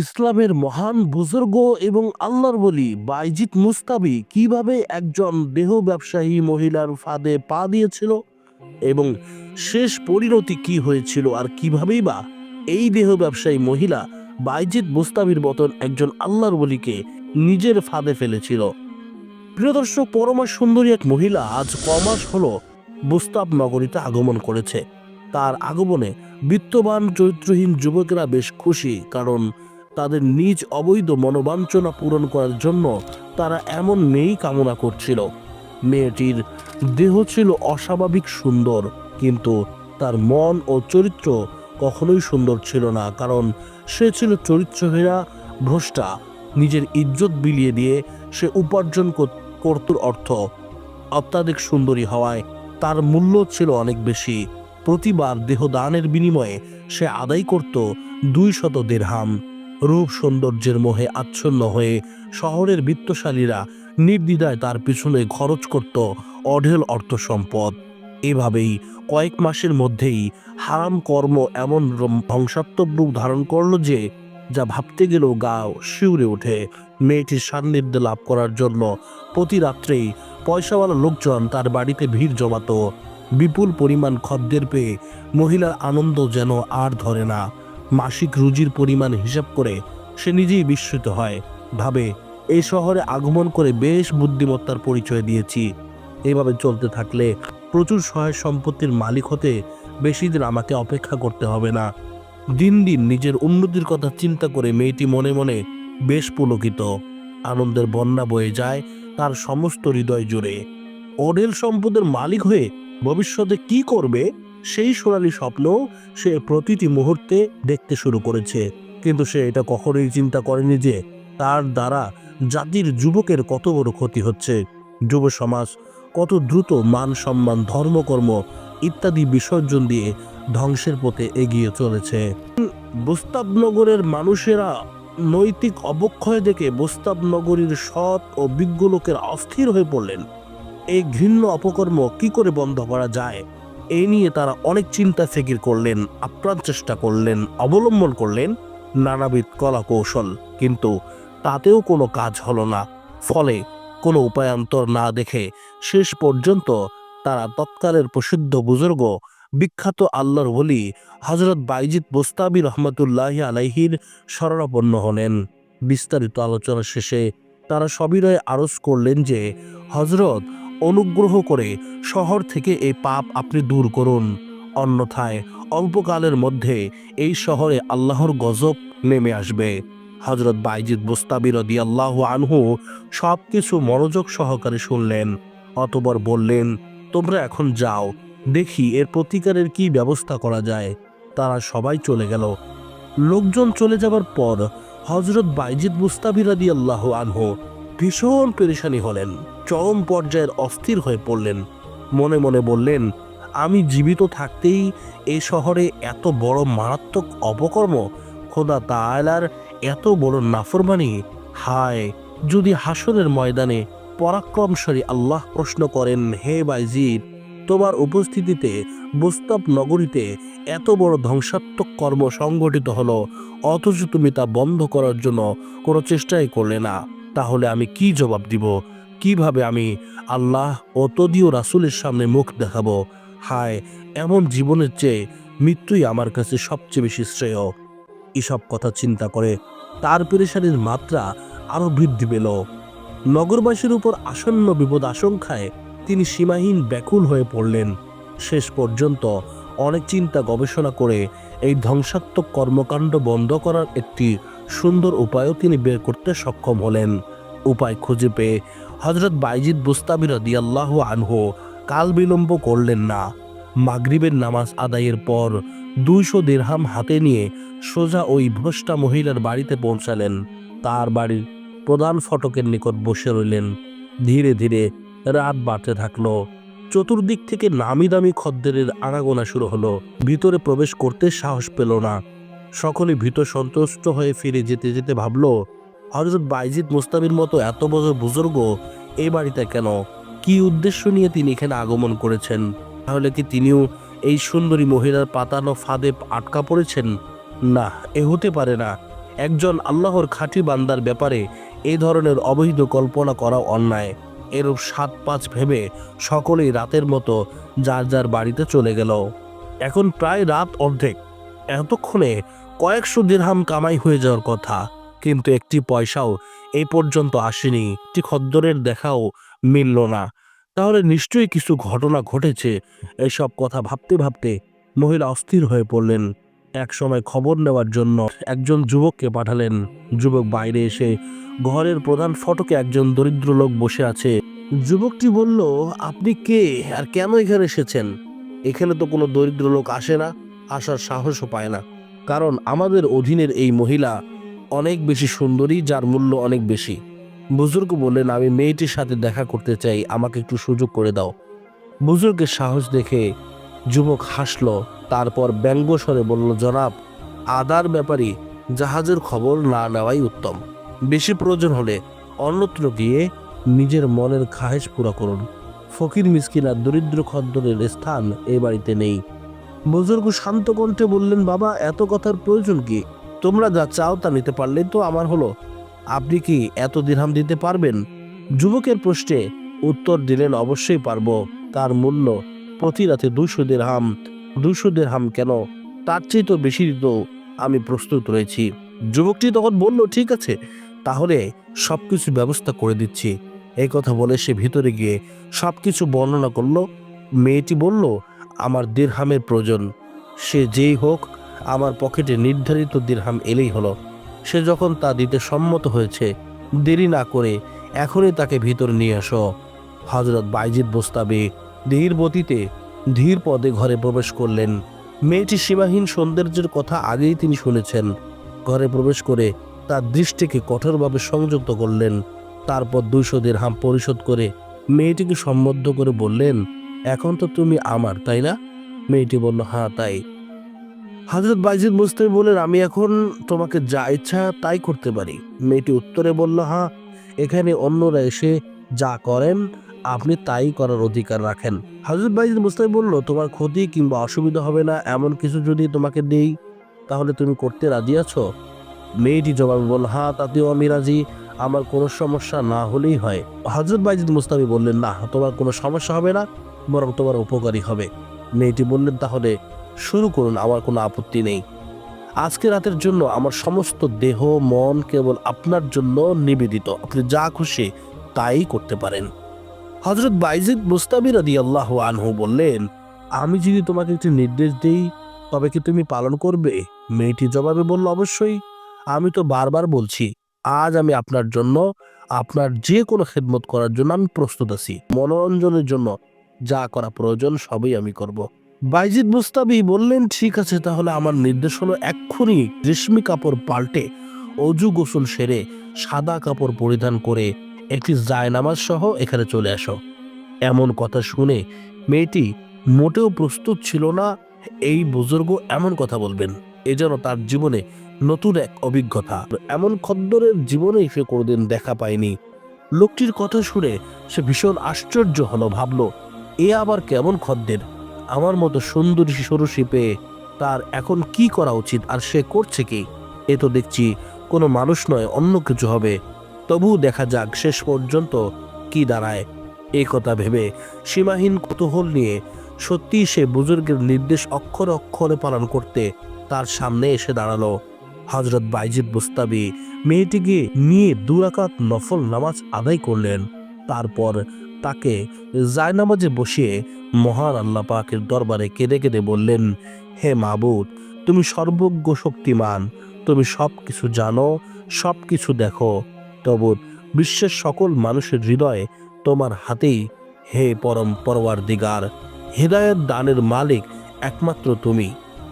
ইসলামের মহান বুজুর্গ এবং আল্লাহর বলি বাইজিত মুস্তাবি কীভাবে একজন দেহ ব্যবসায়ী মহিলার ফাঁদে পা দিয়েছিল এবং শেষ পরিণতি কি হয়েছিল আর কিভাবেই বা এই দেহ ব্যবসায়ী মহিলা বাইজিত মুস্তাবির মতন একজন আল্লাহর বলিকে নিজের ফাঁদে ফেলেছিল। প্রিয় দর্শক, পরমা সুন্দরী এক মহিলা আজ কমাস হলো বুস্তাব নগরীতে আগমন করেছে। তার আগমনে বিত্তবান চরিত্রহীন যুবকেরা বেশ খুশি কারণ তাদের নিজ অবৈধ মনোবাঞ্ছনা পূরণ করার জন্য তারা এমন মেয়েই কামনা করছিল। মেয়েটির দেহ ছিল অস্বাভাবিক সুন্দর, কিন্তু তার মন ও চরিত্র কখনোই সুন্দর ছিল না, কারণ সে ছিল চরিত্রহীনা, ভ্রষ্টা, নিজের ইজ্জত বিলিয়ে দিয়ে সে উপার্জন কর- করত অর্থ। অত্যাধিক সুন্দরী হওয়ায় তার মূল্য ছিল অনেক বেশি। প্রতিবার দেহদানের বিনিময়ে সে আদায় করত দুই শত দেড়হাম। রূপ সৌন্দর্যের মোহে আচ্ছন্ন হয়ে শহরের বিত্তশালীরা নির্দ্বিধায় তার পিছনে খরচ করত অঢেল অর্থ সম্পদ এভাবেই কয়েক মাসের মধ্যেই হারাম কর্ম এমন ধ্বংসাত্মক রূপ ধারণ করল যে, যা ভাবতে গেলেও গা শিউরে ওঠে। মেয়েটির সান্নিধ্য লাভ করার জন্য প্রতি রাত্রেই পয়সাওয়ালা লোকজন তার বাড়িতে ভিড় জমাতো। বিপুল পরিমাণ খদ্দের পেয়ে মহিলার আনন্দ যেন আর ধরে না। মাসিক রুজির পরিমাণ হিসাব করে সে নিজেই বিস্মিত হয়। ভাবে, এই শহরে আগমন করে বেশ বুদ্ধিমত্তার পরিচয় দিয়েছি। এভাবে চলতে থাকলে প্রচুর সহায় সম্পত্তির মালিক হতে বেশি দিন আমাকে অপেক্ষা করতে হবে না। দিন দিন নিজের উন্নতির কথা চিন্তা করে মেয়েটি মনে মনে বেশ পুলকিত। আনন্দের বন্যা বয়ে যায় তার সমস্ত হৃদয় জুড়ে। অডেল সম্পদের মালিক হয়ে ভবিষ্যতে কি করবে? সেই সোনালি স্বপ্ন সে প্রতিটি মুহূর্তে দেখতে শুরু করেছে। কিন্তু সে এটা কখনোই চিন্তা করেনি যে তার দ্বারা জাতির যুবকের কত বড় ক্ষতি হচ্ছে। যুব সমাজ কত দ্রুত মান সম্মান, ধর্মকর্ম ইত্যাদি বিসর্জন দিয়ে ধ্বংসের পথে এগিয়ে চলেছে। বুস্তাবনগরের মানুষেরা নৈতিক অবক্ষয় দেখে বুস্তাবনগরীর সৎ ও বিজ্ঞ লোকের অস্থির হয়ে পড়লেন। এই ঘৃণ্য অপকর্ম কি করে বন্ধ করা যায়? এই নিয়ে তারা অনেক চিন্তা ফিকির করলেন, আপ্রাণ চেষ্টা করলেন, অবলম্বন করলেন নানাবিধ কলা কৌশল কিন্তু তাতেও কোনো কাজ হলো না। ফলে কোনো উপায়ান্তর না দেখে শেষ পর্যন্ত তারা তৎকালের প্রসিদ্ধ বুজুর্গ, বিখ্যাত আল্লাহর বলি হজরত বাইজিদ বোস্তাবি রহমতুল্লাহ আলাইহির শরণাপন্ন হলেন। বিস্তারিত আলোচনা শেষে তারা সবিনয়ে আরজ করলেন যে হজরত অনুগ্রহ করে শহর থেকে এই পাপ আপনি দূর করুন। অন্যথায় অল্পকালের মধ্যে এই শহরে আল্লাহর গজব নেমে আসবে। হজরত বাইজিদ বুস্তাবি রদি আল্লাহ আনহু সব কিছু মনোযোগ সহকারে শুনলেন। অতবার বললেন, তোমরা এখন যাও, দেখি এর প্রতিকারের কি ব্যবস্থা করা যায়। তারা সবাই চলে গেল। লোকজন চলে যাবার পর হজরত বাইজিদ মুস্তাবি রাদি আল্লাহ আনহু ভীষণ পেরেশানি হলেন। চরম পর্যায়ের অস্থির হয়ে পড়লেন। মনে মনে বললেন, আমি জীবিত থাকতেই এই শহরে এত বড় মারাত্মক অপকর্ম? খোদা তাআলার এত বড় নাফরমানি? হায়, যদি হাসনের ময়দানে পরাক্রমশালী আল্লাহ প্রশ্ন করেন, হে বাইজিদ, তোমার উপস্থিতিতে বুস্তাব নগরীতে এত বড় ধ্বংসাত্মক কর্ম সংগঠিত হলো, অথচ তুমি তা বন্ধ করার জন্য কোনো চেষ্টাই করলে না। তাহলে আমি কি জবাব দিব? কীভাবে আমি আল্লাহ ও তদীয় রাসুলের সামনে মুখ দেখাবো? হায়, এমন জীবনের চেয়ে মৃত্যুই আমার কাছে সবচেয়ে বেশি শ্রেয়। এসব কথা চিন্তা করে তার পেরেশানির মাত্রা আরও বৃদ্ধি পেল। নগরবাসীর উপর আসন্ন বিপদ আশঙ্কায় তিনি সীমাহীন ব্যাকুল হয়ে পড়লেন। শেষ পর্যন্ত অনেক চিন্তা গবেষণা করে এই ধ্বংসাত্মক কর্মকাণ্ড বন্ধ করার একটি সুন্দর উপায়ও তিনি বের করতে সক্ষম হলেন। উপায় খুঁজে পেয়ে হজরত বাইজিদ বুস্তাবি রদিয়াল্লাহ আনহু কাল বিলম্ব করলেন না। মাগরিবের নামাজ আদায়ের পর দুইশো দেড়হাম হাতে নিয়ে সোজা ওই ভ্রষ্টা মহিলার বাড়িতে পৌঁছালেন। তার বাড়ির প্রধান ফটকের নিকট বসে রইলেন। ধীরে ধীরে রাত বাড়তে থাকল। চতুর্দিক থেকে নামি দামি খদ্দেরের আনাগোনা শুরু হলো। ভিতরে প্রবেশ করতে সাহস পেল না। সকলে ভীত সন্তুষ্ট হয়ে ফিরে যেতে যেতে ভাবলো, হজরত বাইজিদ মুস্তাবির মতো এত বড় বুজুর্গ এই বাড়িতে কেন? কি উদ্দেশ্য নিয়ে তিনি এখানে আগমন করেছেন? তাহলে কি তিনিও এই সুন্দরী মহিলার পাতানো ফাঁদে আটকা পড়েছেন? না, এ হতে পারে না। একজন আল্লাহর খাঁটি বান্দার ব্যাপারে এই ধরনের অবৈধ কল্পনা করা অন্যায়। এরূপ সাত পাঁচ ভেবে সকলেই রাতের মতো যার যার বাড়িতে চলে গেল। এখন প্রায় রাত অর্ধেক। এতক্ষণে কয়েকশো দিরহাম কামাই হয়ে যাওয়ার কথা, কিন্তু একটি পয়সাও এই পর্যন্ত আসেনি। একটি খদ্দরের দেখাও মিলল না। তাহলে নিশ্চয়ই কিছু ঘটনা ঘটেছে। এসব কথা ভাবতে ভাবতে মহিলা অস্থির হয়ে পড়লেন। এক সময় খবর নেওয়ার জন্য একজন যুবককে পাঠালেন। যুবক বাইরে এসে ঘরের প্রধান ফটকে একজন দরিদ্র লোক বসে আছে। যুবকটি বলল, আপনি কে? আর কেন এখানে এসেছেন? এখানে তো কোনো দরিদ্র লোক আসে না। আসার সাহসও পায় না। কারণ আমাদের অধীনের এই মহিলা অনেক বেশি সুন্দরী, যার মূল্য অনেক বেশি। বুজুর্গ বললেন, আমি মেয়েটির সাথে দেখা করতে চাই, আমাকে একটু সুযোগ করে দাও। বুজুর্গের সাহস দেখে যুবক হাসলো, তারপর ব্যঙ্গ স্বরে বলল, জনাব, আদার ব্যাপারে জাহাজের খবর না নেওয়াই উত্তম। বেশি প্রয়োজন হলে অন্যত্র গিয়ে নিজের মনের খাহেশ পুরা করুন। ফকির মিসকিন দরিদ্র খদ্দরের স্থান এ বাড়িতে নেই। বুজুর্গ শান্ত কণ্ঠে বললেন, বাবা, এত কথার প্রয়োজন কি? তোমরা যা চাও তা নিতে পারলেই তো আমার হলো। আপনি কি এত দিরহাম দিতে পারবেন? যুবকের প্রশ্নে উত্তর দিলেন, অবশ্যই পারব। তার মূল্য প্রতি রাতে দুশো দিরহাম। দুশো দিরহাম কেন? তার চেয়ে তো বেশি দিত আমি প্রস্তুত রয়েছি। যুবকটি তখন বলল, ঠিক আছে, তাহলে সব কিছু ব্যবস্থা করে দিচ্ছি। এই কথা বলে সে ভিতরে গিয়ে সব কিছু বর্ণনা করল। মেয়েটি বলল আমার দিরহামের প্রয়োজন। সে যেই হোক, আমার পকেটে নির্ধারিত দিরহাম এলেই হলো। সে যখন তা দিতে সম্মত হয়েছে, দেরি না করে এখনই তাকে ভিতর নিয়ে আসো। হজরত বাইজিদ বোস্তাবে ধীর ধীর পদে ঘরে প্রবেশ করলেন। মেয়েটি সীমাহীন সৌন্দর্যের কথা আগেই তিনি শুনেছেন। ঘরে প্রবেশ করে তার দৃষ্টিকে কঠোরভাবে সংযুক্ত করলেন। তারপর দুইশো হাম পরিশোধ করে মেয়েটিকে সম্বদ্ধ করে বললেন এখন তো তুমি আমার, তাই না? মেয়েটি বলল হ্যাঁ তাই। হজরত বাইজিদ মুস্তাফি বললেন, আমি এখন তোমাকে যা ইচ্ছা তাই করতে পারি। মেয়েটি উত্তরে বলল হ্যাঁ এখানে অন্যরা এসে যা করেন, আপনি তাই করার অধিকার রাখেন। হজরত বাইজিদ মুস্তাফি বলল, তোমার ক্ষতি কিংবা অসুবিধা হবে না, এমন কিছু যদি তোমাকে দেই, তাহলে তুমি করতে রাজি আছো? মেয়েটি জবাবে বলল হ্যাঁ তাতেও আমি রাজি, আমার কোনো সমস্যা না হলেই হয়। হজরত বাইজিদ মুস্তাফি বললেন, না, তোমার কোনো সমস্যা হবে না। বরং তোমার উপকারী হবে। মেয়েটি বললেন, তাহলে শুরু করুন, আমার কোনো আপত্তি নেই। আজকে রাতের জন্য আমার সমস্ত দেহ, মন কেবল আপনার জন্য নিবেদিত। আপনি যা খুশি তাই করতে পারেন। হজরত বাইজিদ মুস্তাবি রাদি আল্লাহ আনহু বললেন, আমি যদি তোমাকে একটি নির্দেশ দিই, তবে কি তুমি পালন করবে? মেয়েটি জবাবে বলল, অবশ্যই। আমি তো বারবার বলছি, আজ আমি আপনার জন্য, আপনার যে কোনো খেদমত করার জন্য আমি প্রস্তুত আছি। মনোরঞ্জনের জন্য যা করা প্রয়োজন সবই আমি করব। বাইজিদ মুস্তাবি বললেন, ঠিক আছে, তাহলে আমার নির্দেশ হলো এক্ষুনি রেশমি কাপড় পাল্টে অজু গোসল সেরে সাদা কাপড় পরিধান করে একটি জায়নামাজ সহ এখানে চলে আসো। এমন কথা শুনে মেয়েটি মোটেও প্রস্তুত ছিল না, এই বুজুর্গ এমন কথা বলবেন, এ যেন তার জীবনে নতুন এক অভিজ্ঞতা। এমন খদ্দরের জীবনেই সে কোনোদিন দেখা পায়নি। লোকটির কথা শুনে সে ভীষণ আশ্চর্য হলো, ভাবলো এ আবার কেমন খদ্দের? আমার মতো সুন্দরী সরসী পেয়ে তার এখন কি করা উচিত আর সে করছে কি? এ তো দেখছি কোনো মানুষ নয়, অন্য কিছু হবে। তবু দেখা যাক শেষ পর্যন্ত কি দাঁড়ায়। এই কথা ভেবে সীমাহীন কুতূহল নিয়ে সত্যি সে বুজুর্গের নির্দেশ অক্ষরে অক্ষরে পালন করতে তার সামনে এসে দাঁড়াল। হজরত বাইজিদ বুস্তাবি মেয়েটিকে নিয়ে দুরাকাত নফল নামাজ আদায় করলেন। তারপর তাকে জায়নামাজে বসিয়ে মহান আল্লাহ পাকের দরবারে কেঁদে কেঁদে বললেন, হে মাবুদ, তুমি সর্বজ্ঞ শক্তিমান। তুমি সব কিছু জানো সব কিছু দেখো। তবু বিশ্বের সকল মানুষের হৃদয়ে তোমার হাতেই। হে পরম পরওয়ার দিগার হৃদয়ের দানের মালিক একমাত্র তুমি।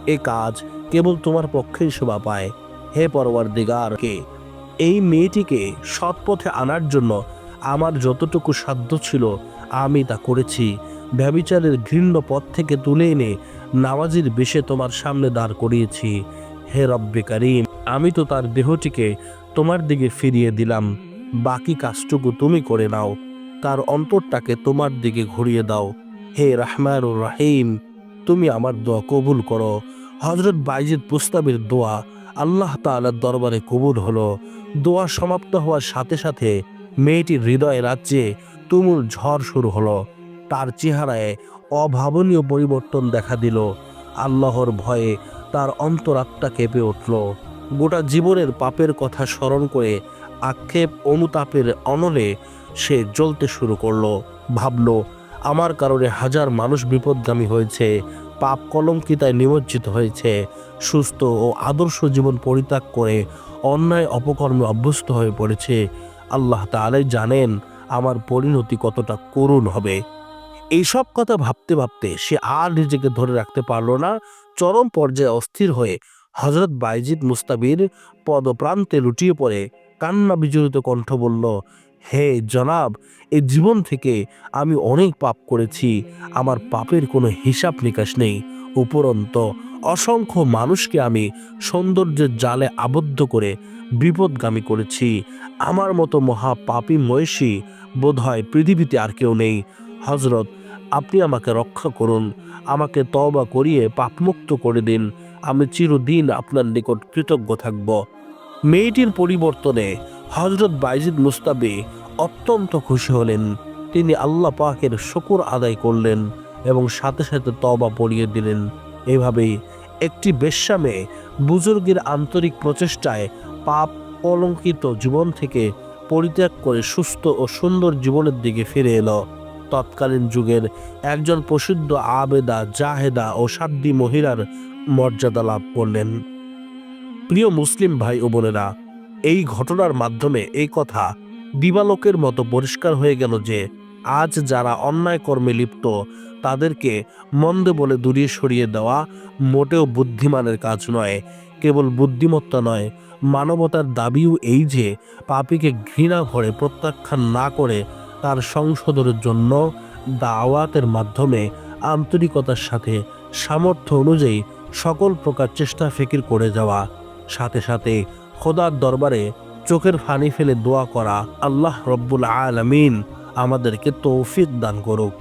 এ কাজ কেবল তোমার পক্ষেই শোভা পায়। হে পরওয়ার দিগারকে এই মেয়েটিকে সৎপথে আনার জন্য আমার যতটুকু সাধ্য ছিল, আমি তা করেছি। ব্যবিচারের ঘৃণ্য পথ থেকে তুলে এনে নামাজির বেশে তোমার সামনে দাঁড় করিয়েছি। হে রব্বে কারিম, আমি তো তার দেহটিকে তোমার দিকে ফিরিয়ে দিলাম। বাকি কাজটুকু তুমি করে নাও। তার অন্তরটাকে তোমার দিকে ঘুরিয়ে দাও। হে রাহমান রাহিম, তুমি আমার দোয়া কবুল করো। হজরত বাইজিদ প্রস্তাবের দোয়া আল্লাহ তাআলার দরবারে কবুল হলো। দোয়া সমাপ্ত হওয়ার সাথে সাথে মেয়েটির হৃদয় রাজ্যে তুমুল ঝড় শুরু হলো। তার চেহারায় অভাবনীয় পরিবর্তন দেখা দিল। আল্লাহর ভয়ে তার অন্তরাত্মা কেঁপে উঠল। গোটা জীবনের পাপের কথা স্মরণ করে আক্ষেপ অনুতাপের অনলে সে জ্বলতে শুরু করল। ভাবল, আমার কারণে হাজার মানুষ বিপদগামী হয়েছে, পাপ কলঙ্কিতায় নিমজ্জিত হয়েছে, সুস্থ ও আদর্শ জীবন পরিত্যাগ করে অন্যায় অপকর্মে অভ্যস্ত হয়ে পড়েছে আল্লাহ তাআলাই জানেন আমার পরিণতি কতটা করুণ হবে। এইসব কথা ভাবতে ভাবতে সে আর নিজেকে ধরে রাখতে পারল না, চরম পর্যায়ে অস্থির হয়ে হজরত বাইজিদ মুস্তাবির পদপ্রান্তে লুটিয়ে পড়ে। কান্না বিজড়িত কণ্ঠ বলল, হে জনাব এই জীবন থেকে আমি অনেক পাপ করেছি, আমার পাপের কোনো হিসাব নিকাশ নেই। উপরন্ত অসংখ্য মানুষকে আমি সৌন্দর্যের জালে আবদ্ধ করে বিপদগামী করেছি। আমার মতো মহা পাপী মহিষী বোধহয় পৃথিবীতে আর কেউ নেই। হজরত আপনি আমাকে রক্ষা করুন। আমাকে তবা করিয়ে পাপমুক্ত করে দিন। আমি চিরদিন আপনার নিকট কৃতজ্ঞ থাকব। মেয়েটির পরিবর্তনে হজরত বাইজিদ মুস্তাবি অত্যন্ত খুশি হলেন। তিনি আল্লাহ পাকের শকুর আদায় করলেন এবং সাথে সাথে তবা পড়িয়ে দিলেন। এভাবেই একটি বেশ্যামে বুজুর্গের আন্তরিক প্রচেষ্টায় পাপ কলঙ্কিত জীবন থেকে পরিত্যাগ করে সুস্থ ও সুন্দর জীবনের দিকে ফিরে এলো। তৎকালীন যুগের একজন প্রসিদ্ধ আবেদা, জাহেদা ও সাদ্দি মহিলার মর্যাদা লাভ করলেন। প্রিয় মুসলিম ভাই ও বোনেরা, এই ঘটনার মাধ্যমে এই কথা দিবালোকের মতো পরিষ্কার হয়ে গেল যে, আজ যারা অন্যায় কর্মে লিপ্ত তাদেরকে মন্দ বলে দূরিয়ে সরিয়ে দেওয়া মোটেও বুদ্ধিমানের কাজ নয়, কেবল বুদ্ধিমত্তা নয়। মানবতার দাবিও এই যে, পাপীকে ঘৃণা ভরে প্রত্যাখ্যান না করে তার সংশোধনের জন্য দাওয়াতের মাধ্যমে আন্তরিকতার সাথে সামর্থ্য অনুযায়ী সকল প্রকার চেষ্টা ফিকির করে যাওয়া। সাথে সাথে খোদার দরবারে চোখের ফানি ফেলে দোয়া করা আল্লাহ রব্বুল আলামিন আমাদেরকে তৌফিক দান করুক।